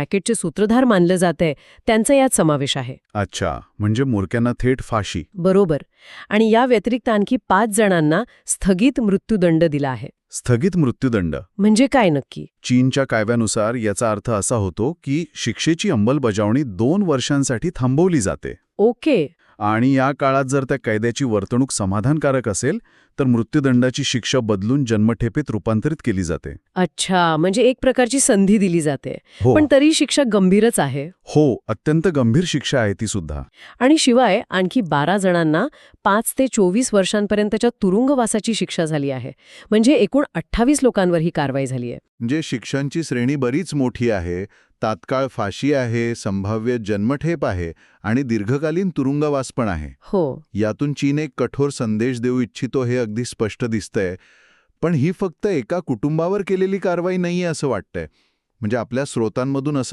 रॅकेटचे सूत्रधार मानलं जातंय त्यांचा यात समावेश आहे. अच्छा म्हणजे मोरक्यांना थेट फाशी. बरोबर. आणि या व्यतिरिक्त आणखी पाच जणांना स्थगित मृत्यूदंड दिला आहे. स्थगित मृत्यूदंड? म्हणजे काय नक्की? चीनच्या कायद्यानुसार याचा अर्थ असा होतो की शिक्षेची अंमलबजावणी दोन वर्षांसाठी थांबवली जाते. ओके. आणि या काळात जर त्या कैद्याची वर्तणूक समाधानकारक असेल तर मृत्यूदंडाची शिक्षा बदलून जन्मठेपेत रूपांतरित केली जाते. अच्छा म्हणजे एक प्रकारची संधी दिली जाते. हो. पण तरी शिक्षा गंभीरच आहे. हो अत्यंत गंभीर शिक्षा आहे ती सुद्धा. आणि शिवाय आणखी बारा जणांना पाच ते चोवीस वर्षांपर्यंतच्या तुरुंगवासाची शिक्षा झाली आहे. म्हणजे एकूण अठ्ठावीस लोकांवर ही कारवाई झाली आहे. म्हणजे शिक्षांची श्रेणी बरीच मोठी आहे तात्काळ फाशी आहे संभाव्य जन्मठेप आहे आणि दीर्घकालीन तुरुंगवास पण आहे. हो. यातून चीन एक कठोर संदेश देऊ इच्छितो हे अगदी स्पष्ट दिसतंय. पण ही फक्त एका कुटुंबावर केलेली कारवाई नाहीये असं वाटतंय. म्हणजे आपल्या स्रोतांमधून असं